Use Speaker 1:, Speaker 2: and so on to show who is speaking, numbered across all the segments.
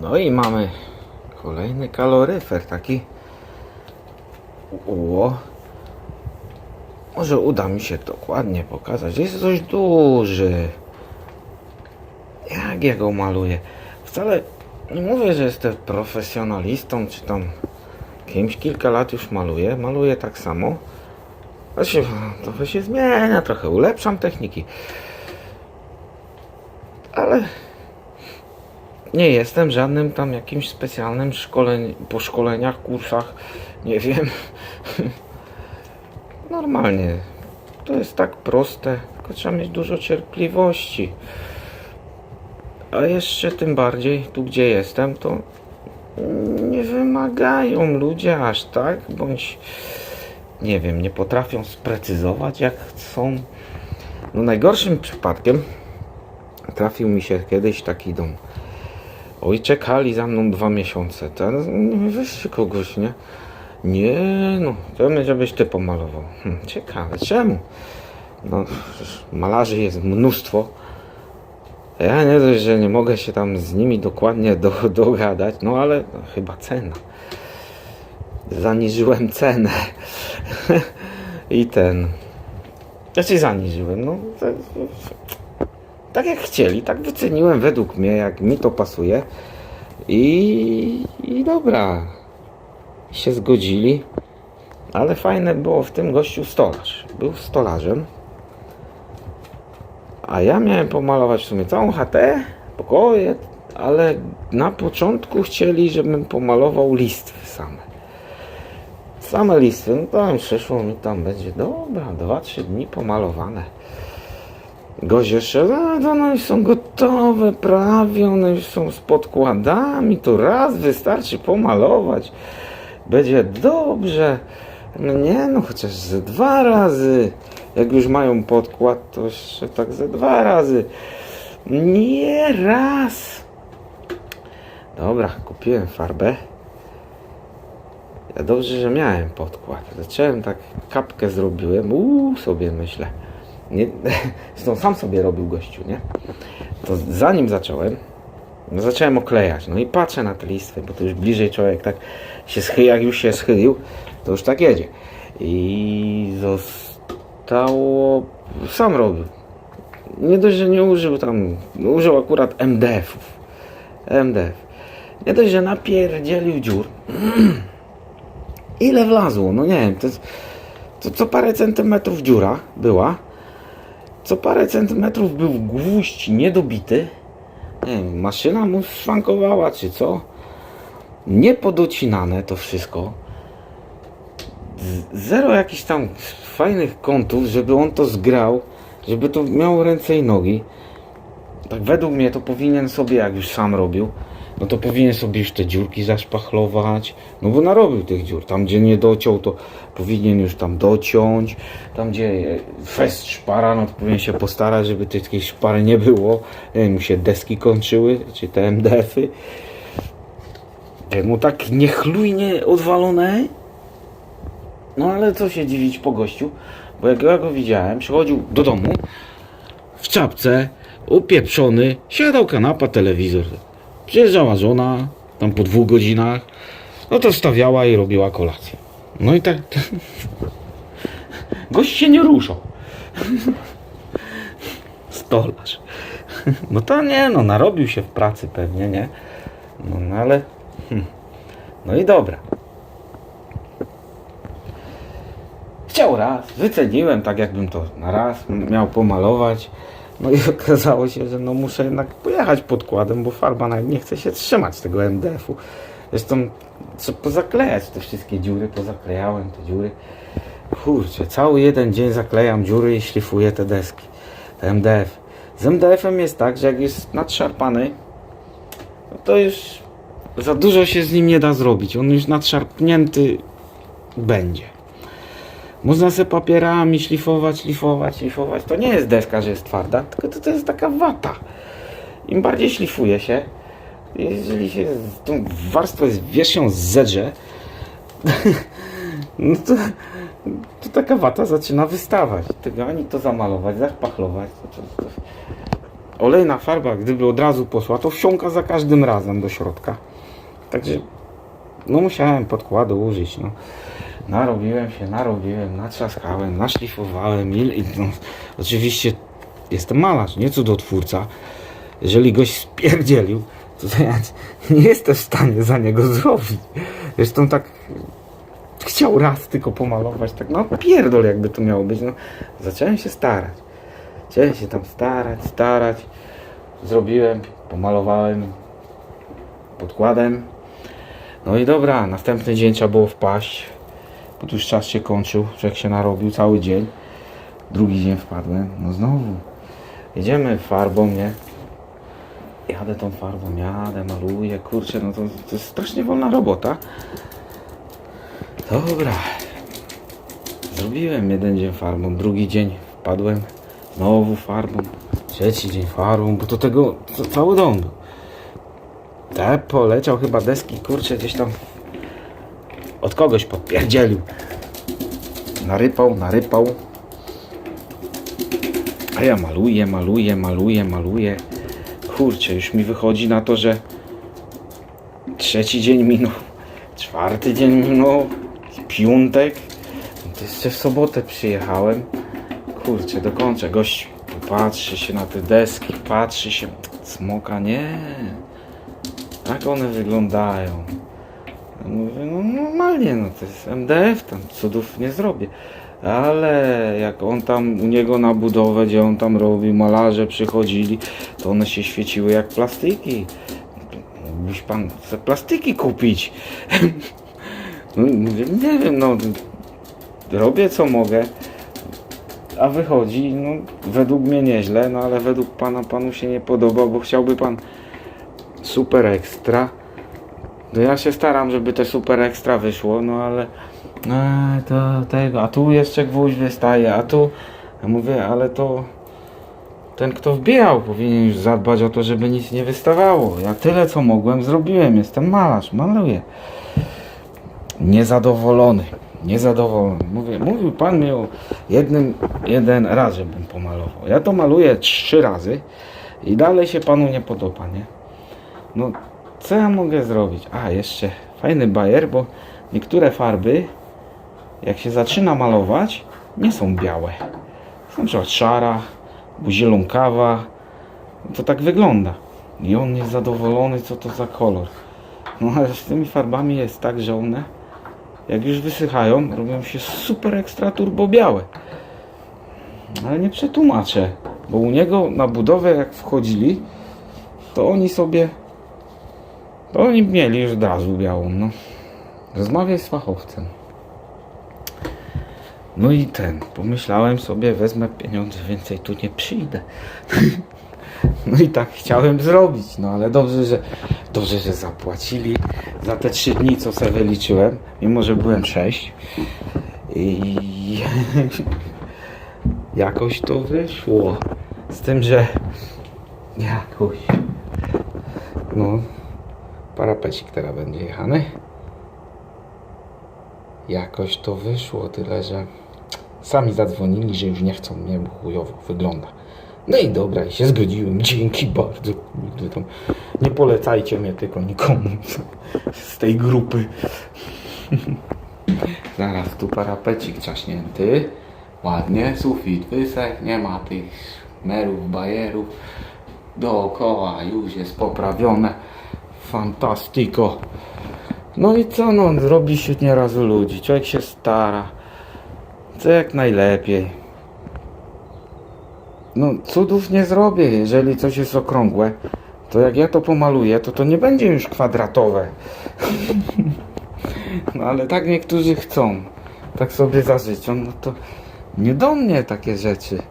Speaker 1: No i mamy kolejny kaloryfer, taki Ło. Może uda mi się dokładnie pokazać. Jest dość duży. Jak ja go maluję? Wcale nie mówię, że jestem profesjonalistą, czy tam kimś kilka lat już maluję. Maluję tak samo. Znaczy, trochę się zmienia, trochę ulepszam techniki. Ale nie jestem żadnym tam jakimś specjalnym szkoleń, po szkoleniach, kursach, nie wiem. Normalnie. To jest tak proste, tylko trzeba mieć dużo cierpliwości. A jeszcze tym bardziej, tu gdzie jestem, to nie wymagają ludzie aż tak, bądź nie wiem, nie potrafią sprecyzować jak chcą. No najgorszym przypadkiem trafił mi się kiedyś taki dom. Oj, czekali za mną dwa miesiące. Teraz weźcie kogoś, nie? Nie, no, chcemy, żebyś ty pomalował. Hm, ciekawe, czemu? No, malarzy jest mnóstwo. Ja nie dość, że nie mogę się tam z nimi dokładnie do, dogadać, no ale no, chyba cena. Zaniżyłem cenę. I ten. Znaczy zaniżyłem, no. Tak, jak chcieli, tak wyceniłem według mnie, jak mi to pasuje. I, i dobra. Się zgodzili. Ale fajne było w tym gościu stolarz. Był stolarzem. A ja miałem pomalować w sumie całą chatę, pokoje, ale na początku chcieli, żebym pomalował listwy same. Same listwy, no tam przyszło mi tam będzie, dobra, 2-3 dni pomalowane. Jeszcze, a to one już są gotowe, prawie, one już są z podkładami, to raz wystarczy pomalować. Będzie dobrze. No nie, no chociaż ze dwa razy. Jak już mają podkład, to jeszcze tak ze dwa razy. Nie raz. Dobra, kupiłem farbę. Ja dobrze, że miałem podkład. Zacząłem tak, kapkę zrobiłem, uuu, sobie myślę. Nie, zresztą sam sobie robił gościu, nie? To zanim zacząłem, no zacząłem oklejać. No i patrzę na te listwy, bo to już bliżej człowiek tak się schylił, jak już się schylił, to już tak jedzie. I zostało, sam robił. Nie dość, że nie użył tam, użył akurat MDF-ów. MDF. Nie dość, że napierdzielił dziur. Ile wlazło? No nie wiem, to, to co parę centymetrów dziura była. Co parę centymetrów był gwóźdź niedobity. Nie wiem, maszyna mu szwankowała, czy co? Niepodocinane to wszystko. Zero jakichś tam fajnych kątów, żeby on to zgrał, żeby to miało ręce i nogi. Tak według mnie to powinien sobie, jak już sam robił, no to powinien sobie już te dziurki zaszpachlować, no bo narobił tych dziur. Tam gdzie nie dociął, to powinien już tam dociąć. Tam gdzie fest szpara, no to powinien się postarać, żeby tej szpary nie było. Nie wiem, się deski kończyły, czy te MDF-y. Mu tak niechlujnie odwalone. No ale co się dziwić po gościu, bo jak ja go widziałem, przychodził do domu w czapce, upieprzony, siadał kanapa, telewizor. Przyjeżdżała żona, tam po dwóch godzinach, no to wstawiała i robiła kolację. No i tak. Gość się nie ruszał. Stolarz. No to nie, no narobił się w pracy pewnie, nie? No, no ale. hm. No i dobra. Chciał raz, wyceniłem tak jakbym to na raz miał pomalować. No i okazało się, że no muszę jednak pojechać podkładem, bo farba nawet nie chce się trzymać tego MDF-u. Zresztą trzeba pozaklejać te wszystkie dziury, pozaklejałem te dziury. Kurczę, cały jeden dzień zaklejam dziury i szlifuję te deski. Te MDF. Z MDF-em jest tak, że jak jest nadszarpany, no to już za dużo się z nim nie da zrobić. On już nadszarpnięty będzie. Można sobie papierami szlifować, szlifować, szlifować. To nie jest deska, że jest twarda, tylko to, to jest taka wata. Im bardziej szlifuje się, jeżeli się tą warstwę z wierzchnią zedrze, no to, to taka wata zaczyna wystawać. Tego ani to zamalować, zaszpachlować. To, to, to, olejna farba, gdyby od razu poszła, to wsiąka za każdym razem do środka. Także no musiałem podkładu użyć, no. Narobiłem się, narobiłem, natrzaskałem, naszlifowałem i, i no, oczywiście jestem malarz, nie cudotwórca. Jeżeli goś spierdzielił, to ja nie jestem w stanie za niego zrobić. Zresztą tak chciał raz tylko pomalować, tak no pierdol jakby to miało być, no. Zacząłem się starać. Zacząłem się tam starać, starać. Zrobiłem, pomalowałem podkładem. No i dobra, następny dzień trzeba było wpaść, bo tu już czas się kończył, człowiek się narobił cały dzień. Drugi dzień wpadłem, no znowu. Jedziemy farbą, nie? Jadę tą farbą, jadę, maluję, kurczę, no to, to jest strasznie wolna robota. Dobra. Zrobiłem jeden dzień farbą, drugi dzień wpadłem, znowu farbą, trzeci dzień farbą, bo to tego to cały dom. Te poleciał chyba deski, kurczę, gdzieś tam od kogoś podpierdzielił. Narypał, narypał. A ja maluję, maluję, maluję, maluję. Kurczę, już mi wychodzi na to, że trzeci dzień minął, czwarty dzień minął, piątek. To jeszcze w sobotę przyjechałem. Kurczę, dokończę. Gość patrzy się na te deski, patrzy się. Smoka nie. Tak one wyglądają. Mówię, no normalnie, no to jest MDF, tam cudów nie zrobię. Ale jak on tam u niego na budowę, gdzie on tam robił, malarze przychodzili, to one się świeciły jak plastiki. Mógłbyś pan te plastiki kupić. No, mówię, nie wiem, no robię co mogę. A wychodzi, no według mnie nieźle, no ale według pana panu się nie podoba, bo chciałby pan super ekstra. No ja się staram, żeby te super ekstra wyszło, no ale e, to tego, a tu jeszcze gwóźdź wystaje, a tu ja mówię, ale to ten kto wbijał powinien już zadbać o to, żeby nic nie wystawało. Ja tyle co mogłem zrobiłem, jestem malarz, maluję. Niezadowolony, niezadowolony. Mówię, mówił pan mi o jednym, jeden raz, żebym pomalował. Ja to maluję trzy razy i dalej się panu nie podoba, nie? No, co ja mogę zrobić? A, jeszcze fajny bajer, bo niektóre farby, jak się zaczyna malować, nie są białe. Są na przykład szara, albo zielonkawa. To tak wygląda. I on jest zadowolony, co to za kolor. No ale z tymi farbami jest tak, że one, jak już wysychają, robią się super ekstra turbo białe. Ale nie przetłumaczę, bo u niego na budowę jak wchodzili, to oni sobie oni mieli już od razu białą, no. Rozmawiaj z fachowcem. No i ten, pomyślałem sobie, wezmę pieniądze, więcej tu nie przyjdę. No i tak chciałem zrobić, no ale dobrze, że dobrze, że zapłacili za te trzy dni, co sobie wyliczyłem, mimo że byłem sześć. I jakoś to wyszło. Z tym, że jakoś no parapecik teraz będzie jechany. Jakoś to wyszło, tyle że sami zadzwonili, że już nie chcą mnie, bo chujowo wygląda. No i dobra, i się zgodziłem. Dzięki bardzo. Nie polecajcie mnie tylko nikomu z tej grupy. Zaraz tu parapecik czaśnięty. Ładnie, sufit wysech, nie ma tych merów, bajerów. Dookoła już jest poprawione. Fantastyko. No i co no, robi się nieraz u ludzi. Człowiek się stara. Co jak najlepiej. No cudów nie zrobię, jeżeli coś jest okrągłe. To jak ja to pomaluję, to to nie będzie już kwadratowe. No ale tak niektórzy chcą. Tak sobie zażyczą. No to nie do mnie takie rzeczy.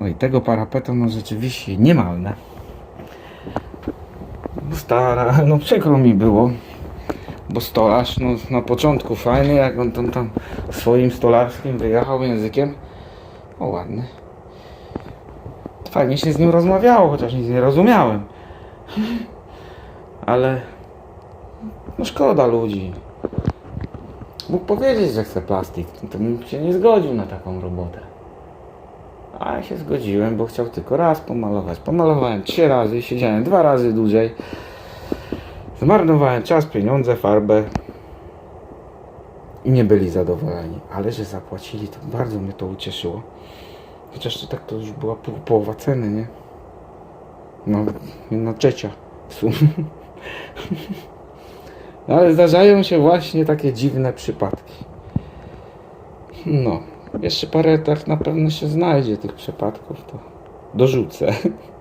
Speaker 1: Oj, tego parapetu no rzeczywiście niemalne. Stara, no przykro mi było. Bo stolarz, no na początku fajny, jak on tam, tam swoim stolarskim wyjechał językiem. O ładny. Fajnie się z nim rozmawiało, chociaż nic nie rozumiałem. Ale no szkoda ludzi. Mógł powiedzieć, że chce plastik, to bym się nie zgodził na taką robotę. A ja się zgodziłem, bo chciał tylko raz pomalować. Pomalowałem trzy razy, siedziałem dwa razy dłużej. Zmarnowałem czas, pieniądze, farbę. I nie byli zadowoleni. Ale że zapłacili, to bardzo mnie to ucieszyło. Chociaż to tak to już była połowa ceny, nie? No, jedna trzecia w sumie. Ale zdarzają się właśnie takie dziwne przypadki. No, jeszcze parę tak na pewno się znajdzie tych przypadków, to dorzucę.